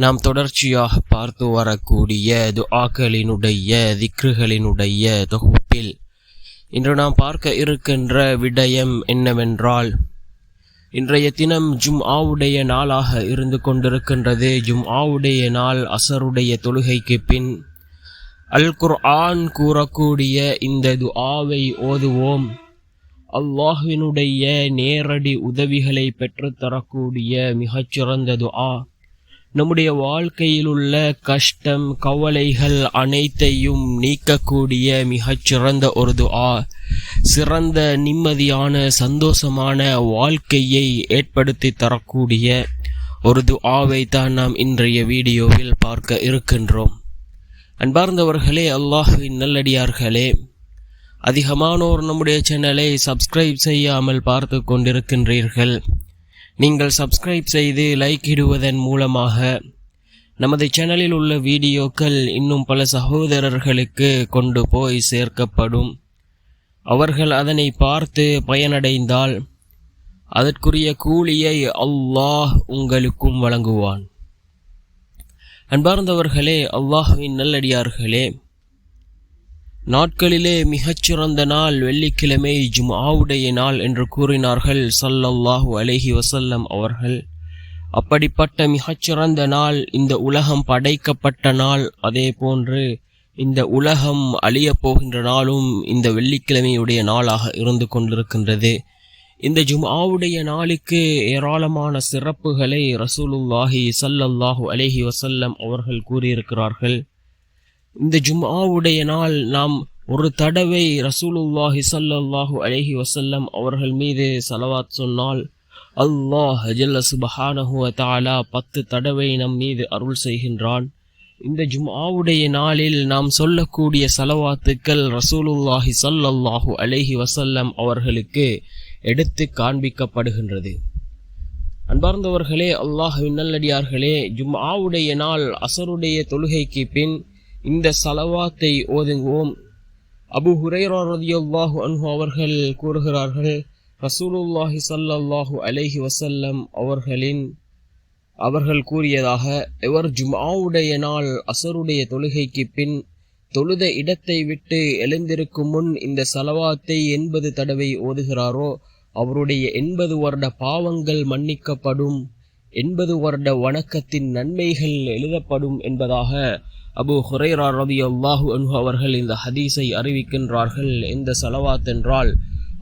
நாம் தொடர்ச்சியாக பார்த்து வரக்கூடிய துஆக்களினுடைய திக்ருகளினுடைய தொகுப்பில் இன்று நாம் பார்க்க இருக்கின்ற விடயம் என்னவென்றால் இன்றைய தினம் ஜும் ஆவுடைய நாளாக இருந்து கொண்டிருக்கின்றது. ஜும் ஆவுடைய நாள் அசருடைய தொழுகைக்கு பின் அல் குர் ஆன் கூறக்கூடிய இந்த துஆவை ஓதுவோம். அல்லாஹினுடைய நேரடி உதவிகளை பெற்றுத்தரக்கூடிய மிகச்சிறந்த துஆ. நம்முடைய வாழ்க்கையில் உள்ள கஷ்டம் கவலைகள் அனைத்தையும் நீக்கக்கூடிய மிகச்சிறந்த ஒரு துஆ. சிறந்த நிம்மதியான சந்தோஷமான வாழ்க்கையை ஏற்படுத்தி தரக்கூடிய ஒரு துஆவை தான் நாம் இன்றைய வீடியோவில் பார்க்க இருக்கின்றோம். அன்பார்ந்தவர்களே அல்லாஹுவின் நல்லடியார்களே அதிகமானோர் நம்முடைய சேனலை சப்ஸ்கிரைப் செய்யாமல் பார்த்து கொண்டிருக்கின்றீர்கள். நீங்கள் சப்ஸ்கிரைப் செய்து லைக் இடுவதன் மூலமாக நமது சேனலில் உள்ள வீடியோக்கள் இன்னும் பல சகோதரர்களுக்கு கொண்டு போய் சேர்க்கப்படும். அவர்கள் அதனை பார்த்து பயனடைந்தால் அதற்குரிய கூலியை அல்லாஹ் உங்களுக்கும் வழங்குவான். அன்பார்ந்தவர்களே அல்லாஹுவின் நல்லடியார்களே நாட்களிலே மிகச்சிறந்த நாள் வெள்ளிக்கிழமை ஜும்ஆவுடைய நாள் என்று கூறினார்கள் சல்லல்லாஹு அலைஹி வசல்லம் அவர்கள். அப்படிப்பட்ட மிகச்சிறந்த நாள் இந்த உலகம் படைக்கப்பட்ட நாள் அதே போன்று இந்த உலகம் அழியப் போகின்ற நாளும் இந்த வெள்ளிக்கிழமையுடைய நாளாக இருந்து கொண்டிருக்கின்றது. இந்த ஜும்ஆவுடைய நாளுக்கு ஏராளமான சிறப்புகளை ரசூலுல்லாஹி சல்லல்லாஹு அலைஹி வசல்லம் அவர்கள் கூறியிருக்கிறார்கள். இந்த ஜும்ஆவுடைய நாள் நாம் ஒரு தடவை ரசூலுல்லாஹி சல்லல்லாஹு அலஹி வசல்லம் அவர்கள் மீது சலவாத் சொன்னால் அல்லாஹ் ஹஜல்ல சுபஹானஹு தாலா பத்து தடவை நம் மீது அருள் செய்கின்றான். இந்த ஜும்ஆவுடைய நாளில் நாம் சொல்லக்கூடிய சலவாத்துக்கள் ரசூலுல்லாஹி சல்லல்லாஹு அலைஹி வசல்லம் அவர்களுக்கு எடுத்து காண்பிக்கப்படுகின்றது. அன்பார்ந்தவர்களே அல்லாஹ் நல்லடியார்களே ஜும்ஆவுடைய நாள் அசருடைய தொழுகைக்கு பின் இந்த சலவாத்தை ஓதுங்குவோம் அபு ஹுரைரா ரதியல்லாஹு அன்ஹு அவர்கள் கூறுகிறார்கள் ரசூலுல்லாஹி சல்லாஹு அலைஹி வசல்லம் அவர்களின் அவர்கள் கூறியதாக எவர் ஜுமாவுடைய நாள் அசருடைய தொழுகைக்கு பின் தொழுத இடத்தை விட்டு எழுந்திருக்கும் முன் இந்த சலவாத்தை எண்பது தடவை ஓதுகிறாரோ அவருடைய எண்பது வருட பாவங்கள் மன்னிக்கப்படும் எண்பது வருட வணக்கத்தின் நன்மைகள் எழுதப்படும் என்பதாக அபு ஹுரைரா ரதி அல்லாஹு அன்ஹு அவர்கள் இந்த ஹதீஸை அறிவிக்கின்றார்கள் இந்த சலவாத் என்றால்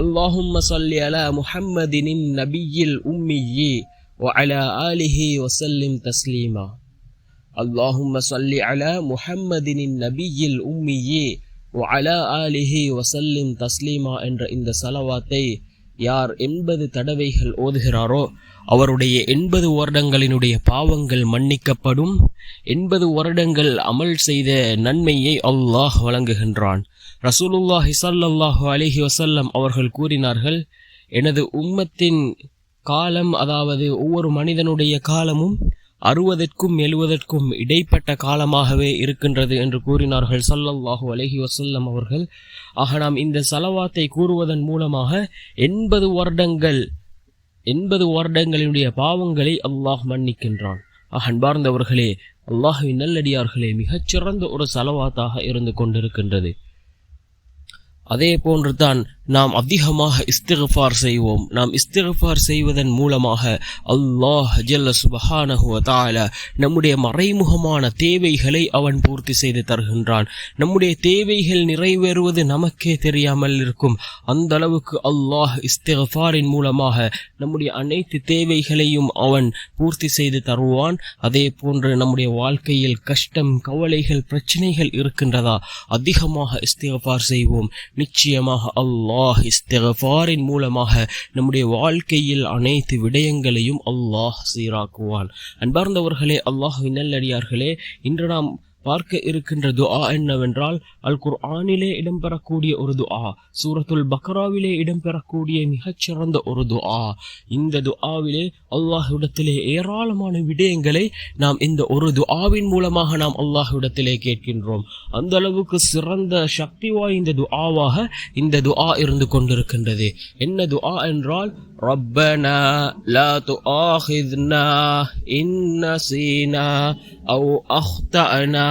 அல்லாஹும் சல்லி அலா முஹம்மதினின் நபியில் உம்மியி وعلى آله وسلم تسليما اللهم صل على محمد النبي الأمي وعلى آله وسلم تسليما என்ற இந்த சலவாத்தை யார் எண்பது தடவைகள் ஓதுகிறாரோ அவருடைய எண்பது வருடங்களினுடைய பாவங்கள் மன்னிக்கப்படும். எண்பது வருடங்கள் அமல் செய்த நன்மையை அல்லாஹ் வழங்குகின்றான். ரசூலுல்லாஹி சல்லல்லாஹு அலிஹி வசல்லம் அவர்கள் கூறினார்கள் எனது உம்மத்தின் காலம் அதாவது ஒவ்வொரு மனிதனுடைய காலமும் அறுபதற்கும் எழுவதற்கும் இடைப்பட்ட காலமாகவே இருக்கின்றது என்று கூறினார்கள். சல்லல்லாஹு அலஹி வசல்லம் அவர்கள் ஆக நாம் இந்த சலவாத்தை கூறுவதன் மூலமாக எண்பது வருடங்கள் எண்பது வருடங்களினுடைய பாவங்களை அல்லாஹ் மன்னிக்கின்றான். அன்பார்ந்தவர்களே அல்லாஹுவின் நல்லடியார்களே மிகச்சிறந்த ஒரு சலவாத்தாக இருந்து கொண்டிருக்கின்றது. அதே போன்று தான் நாம் அதிகமாக இஸ்திகஃபார் செய்வோம். நாம் இஸ்திகஃபார் செய்வதன் மூலமாக அல்லாஹ் ஜல்ல சுபஹானஹுவதால நம்முடைய மறைமுகமான தேவைகளை அவன் பூர்த்தி செய்து தருகின்றான். நம்முடைய தேவைகள் நிறைவேறுவது நமக்கே தெரியாமல் இருக்கும். அந்த அளவுக்கு அல்லாஹ் இஸ்திகஃபாரின் மூலமாக நம்முடைய அனைத்து தேவைகளையும் அவன் பூர்த்தி செய்து தருவான். அதே போன்று நம்முடைய வாழ்க்கையில் கஷ்டம் கவலைகள் பிரச்சனைகள் இருக்கின்றதா? அதிகமாக இஸ்திகஃபார் செய்வோம். நிச்சயமாக அல்லாஹ் இஸ்திகஃபாரின் மூலமாக நம்முடைய வாழ்க்கையில் அனைத்து விடயங்களையும் அல்லாஹ் சீராக்குவான். அன்பார்ந்தவர்களே அல்லாஹ் நல்லடியார்களே இன்று நாம் பார்க்க இருக்கின்ற துஆ என்னவென்றால் அல் குர் ஆனிலே இடம்பெறக்கூடிய ஒரு துஆ சூரத்துல் பக்ராவிலே இடம்பெறக்கூடிய மிகச்சிறந்த ஒரு துஆ. இந்த துஆவிலே அல்லாஹுடத்திலே ஏராளமான விடயங்களை நாம் இந்த ஒரு துஆவின் மூலமாக நாம் அல்லாஹுடத்திலே கேட்கின்றோம். அந்த அளவுக்கு சிறந்த சக்தி வாய்ந்த துஆவாக இந்த துஆ இருந்து கொண்டிருக்கின்றது. என்ன துஆ என்றால் ரப்பனா லா துஆஹித்னா இன் நசீனா அவு அஹ்தனா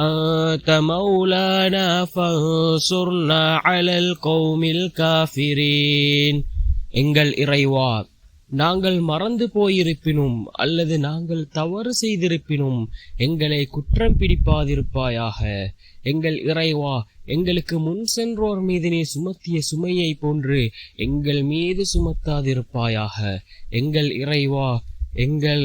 أنت مولانا فانصرنا على القوم الكافرين எங்கள் இறைவா நாங்கள் மறந்து போயிருப்பினும் அல்லது நாங்கள் தவறு செய்திருப்பினும் எங்களை குற்றம் பிடிப்பாதிருப்பாயாக எங்கள் இறைவா எங்களுக்கு முன் சென்றோர் மீது நீ சுமத்திய சுமையை போன்று எங்கள் மீது சுமத்தாதிருப்பாயாக எங்கள் இறைவா எங்கள்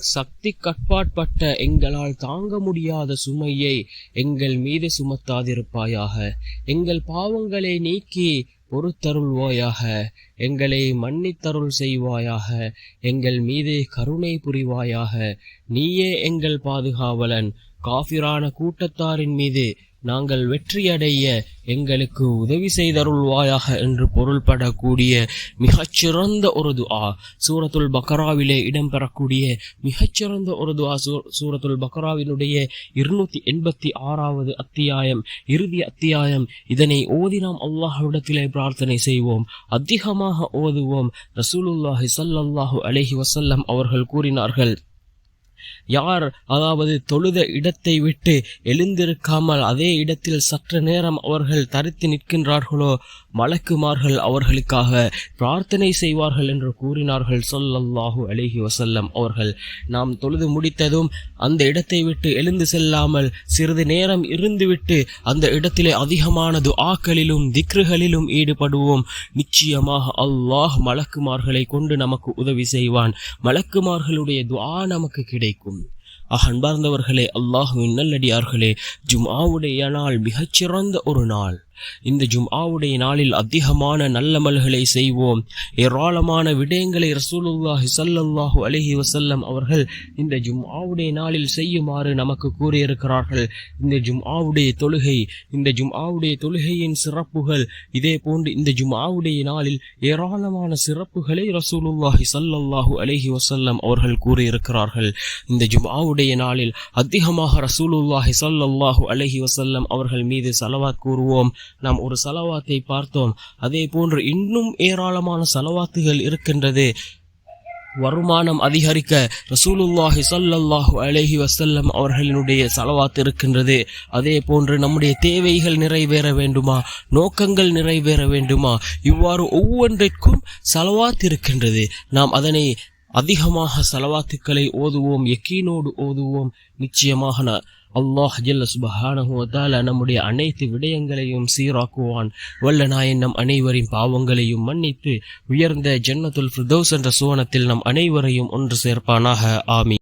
சக்தி கட்பாட்பட்ட எங்களால் தாங்க முடியாத சுமையை எங்கள் மீது சுமத்தாதிருப்பாயாக. எங்கள் பாவங்களை நீக்கி பொறுத்தருள்வாயாக. எங்களை மன்னித்தருள் செய்வாயாக. எங்கள் மீது கருணை புரிவாயாக. நீயே எங்கள் பாதுகாவலன். காஃபிரான கூட்டத்தாரின் மீது நாங்கள் வெற்றியடைய எங்களுக்கு உதவி செய்தருள்வாயாக என்று பொருள்படக்கூடிய மிகச்சிறந்த ஒரு துஆ. சூரத்துல் பக்ராவிலே இடம்பெறக்கூடிய மிகச்சிறந்த ஒரு துஆ சூ- சூரத்துல் பக்ராவினுடைய இருநூத்தி எண்பத்தி ஆறாவது அத்தியாயம் இறுதி அத்தியாயம். இதனை ஓதி நாம் அல்லாஹ்விடத்திலே பிரார்த்தனை செய்வோம். அதிகமாக ஓதுவோம். ரசூலுல்லாஹி சல்லாஹூ அலஹி வசல்லம் அவர்கள் கூறினார்கள் யார் அதாவது தொழுத இடத்தை விட்டு எழுந்திருக்காமல் அதே இடத்தில் சற்று நேரம் அவர்கள் தரித்து நிற்கின்றார்களோ? மலக்குமார்கள் அவர்களுக்காக பிரார்த்தனை செய்வார்கள் என்று கூறினார்கள் சொல்லல்லாஹு அலிஹி வசல்லம் அவர்கள். நாம் தொழுது முடித்ததும் அந்த இடத்தை விட்டு எழுந்து செல்லாமல் சிறிது நேரம் இருந்துவிட்டு அந்த இடத்திலே அதிகமான துஆக்களிலும் திக்ருகளிலும் ஈடுபடுவோம். நிச்சயமாக அல்லாஹ் மலக்குமார்களை கொண்டு நமக்கு உதவி செய்வான். மலக்குமார்களுடைய துஆ நமக்கு கிடைக்கும். ஆக அன்பார்ந்தவர்களே அல்லாஹுவின் நல்லடியார்களே ஜும்ஆவுடைய நாள் மிகச்சிறந்த ஒரு நாள். இந்த ஜும்ஆவுடைய நாளில் அதிகமான நல்லமல்களை செய்வோம். ஏராளமான விடயங்களை ரசூலுல்லாஹி ஸல்லல்லாஹு அலஹி வசல்லம் அவர்கள் இந்த ஜும்ஆவுடைய நாளில் செய்யுமாறு நமக்கு கூறியிருக்கிறார்கள். இந்த ஜும்ஆவுடைய தொழுகை இந்த ஜும்ஆவுடைய தொழுகையின் சிறப்புகள் இதே போன்று இந்த ஜும்ஆவுடைய நாளில் ஏராளமான சிறப்புகளை ரசூலுல்லாஹி சல்லல்லாஹு அலஹி வசல்லம் அவர்கள் கூறியிருக்கிறார்கள். இந்த ஜும்ஆவுடைய நாளில் அதிகமாக ரசூலுல்லாஹி ஸல்லல்லாஹு அலஹி வசல்லம் அவர்கள் மீது செலவா கூறுவோம். நாம் ஒரு சலவாத்தை பார்த்தோம். அதே போன்று இன்னும் ஏராளமான சலவாத்துகள் இருக்கின்றது. வருமானம் அதிகரிக்க ரசூலுல்லாஹி சல்லல்லாஹு அலஹி வசல்லம் அவர்களினுடைய செலவாத்து இருக்கின்றது. அதே போன்று நம்முடைய தேவைகள் நிறைவேற வேண்டுமா? நோக்கங்கள் நிறைவேற வேண்டுமா? இவ்வாறு ஒவ்வொன்றிற்கும் செலவாத்து இருக்கின்றது. நாம் அதனை அதிகமாக செலவாத்துக்களை ஓதுவோம் எக்கீனோடு ஓதுவோம். நிச்சயமாக அல்லாஹ் ஜல்ல சுபஹானஹு நம்முடைய அனைத்து விடயங்களையும் சீராக்குவான். வல்ல நாயன் நம் அனைவரின் பாவங்களையும் மன்னித்து உயர்ந்த ஜன்னத்துல் ஃபிர்தோஸ் என்ற சுவனத்தில் நம் அனைவரையும் ஒன்று சேர்ப்பானாக. ஆமி